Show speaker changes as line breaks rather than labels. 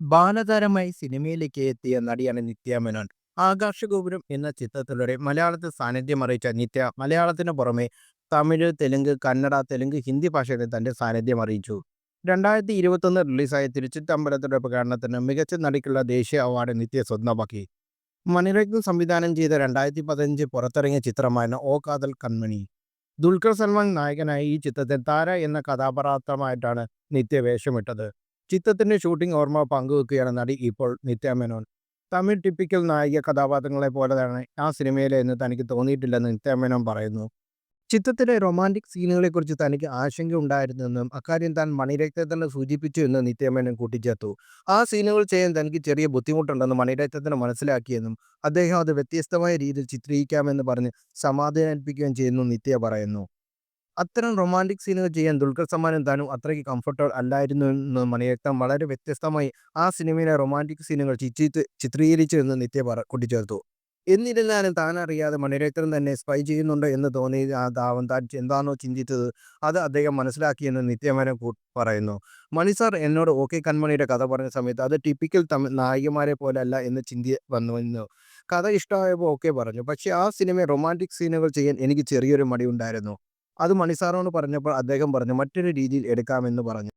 ബാലതാരമായി സിനിമയിലേക്ക് എത്തിയ നടിയാണ് നിത്യ മേനോൻ. ആകാശഗോപുരം എന്ന ചിത്രത്തിലൂടെ മലയാളത്തിൽ സാന്നിധ്യം അറിയിച്ച നിത്യ മലയാളത്തിന് പുറമെ തമിഴ്, തെലുങ്ക്, കന്നഡ, തെലുങ്ക്, ഹിന്ദി ഭാഷകളിൽ തന്റെ സാന്നിധ്യം അറിയിച്ചു. രണ്ടായിരത്തി ഇരുപത്തൊന്ന് റിലീസായ തിരുച്ചിറ്റമ്പലത്തിന്റെ പ്രകടനത്തിന് മികച്ച നടിക്കുള്ള ദേശീയ അവാർഡ് നിത്യ സ്വന്തമാക്കി. മണിരത്നം സംവിധാനം ചെയ്ത രണ്ടായിരത്തി പതിനഞ്ച് പുറത്തിറങ്ങിയ ചിത്രമായിരുന്നു ഓ കാതൽ കൺമണി. ദുൽഖർ സൽമാൻ നായകനായ ഈ ചിത്രത്തിൽ താര എന്ന കഥാപാത്രമായിട്ടാണ് നിത്യ വേഷമിട്ടത്. ചിത്രത്തിന്റെ ഷൂട്ടിംഗ് ഓർമ്മ പങ്കുവെക്കുകയാണ് നടി ഇപ്പോൾ നിത്യ മേനോൻ. തമിഴ് ടിപ്പിക്കൽ നായിക കഥാപാത്രങ്ങളെ പോലെ തന്നെ ആ സിനിമയിലെ എന്ന് തനിക്ക് തോന്നിയിട്ടില്ലെന്ന് നിത്യ മേനോൻ പറയുന്നു. ചിത്രത്തിലെ റൊമാന്റിക് സീനുകളെക്കുറിച്ച് തനിക്ക് ആശങ്ക ഉണ്ടായിരുന്നെന്നും അക്കാര്യം താൻ മണിരത്നത്തിന് സൂചിപ്പിച്ചു എന്നും നിത്യമേനൻ കൂട്ടിച്ചേർത്തു. ആ സീനുകൾ ചെയ്യാൻ തനിക്ക് ചെറിയ ബുദ്ധിമുട്ടുണ്ടെന്നും മണിരത്നത്തിന് മനസ്സിലാക്കിയെന്നും അദ്ദേഹം അത് വ്യത്യസ്തമായ രീതിയിൽ ചിത്രീകരിക്കാമെന്ന് പറഞ്ഞ് സമാധാനിപ്പിക്കുകയും ചെയ്യുന്നു നിത്യ പറയുന്നു. അത്തരം റൊമാന്റിക് സീനുകൾ ചെയ്യാൻ ദുൽഖർ സൽമാനും താനും അത്രയ്ക്ക് കംഫർട്ടബിൾ അല്ലായിരുന്നു എന്ന് മണിരത്നം വളരെ വ്യത്യസ്തമായി ആ സിനിമയിലെ റൊമാന്റിക് സീനുകൾ ചിത്രീകരിച്ചു എന്ന് നിത്യ പറ കൂട്ടിച്ചേർത്തു. എന്നിരുന്നാലും താൻ അറിയാതെ മണിരത്നം തന്നെ സ്പൈ ചെയ്യുന്നുണ്ടോ എന്ന് തോന്നി ധാവൻ താൻ എന്താണോ ചിന്തിച്ചത് അത് അദ്ദേഹം മനസ്സിലാക്കിയെന്ന് നിത്യ മേനോൻ പറയുന്നു. മണി സാർ എന്നോട് ഓകെ കൺമണിയുടെ കഥ പറഞ്ഞ സമയത്ത് അത് ടിപ്പിക്കൽ തമിഴ് നായികമാരെ പോലല്ല എന്ന് ചിന്തി വന്നു കഥ ഇഷ്ടമായപ്പോൾ ഓക്കെ പറഞ്ഞു. പക്ഷേ ആ സിനിമ റൊമാന്റിക് സീനുകൾ ചെയ്യാൻ എനിക്ക് ചെറിയൊരു മടിയുണ്ടായിരുന്നു. അത് മണിസാറോട് പറഞ്ഞപ്പോൾ അദ്ദേഹം പറഞ്ഞു മറ്റൊരു രീതിയിൽ എടുക്കാമെന്ന് പറഞ്ഞു.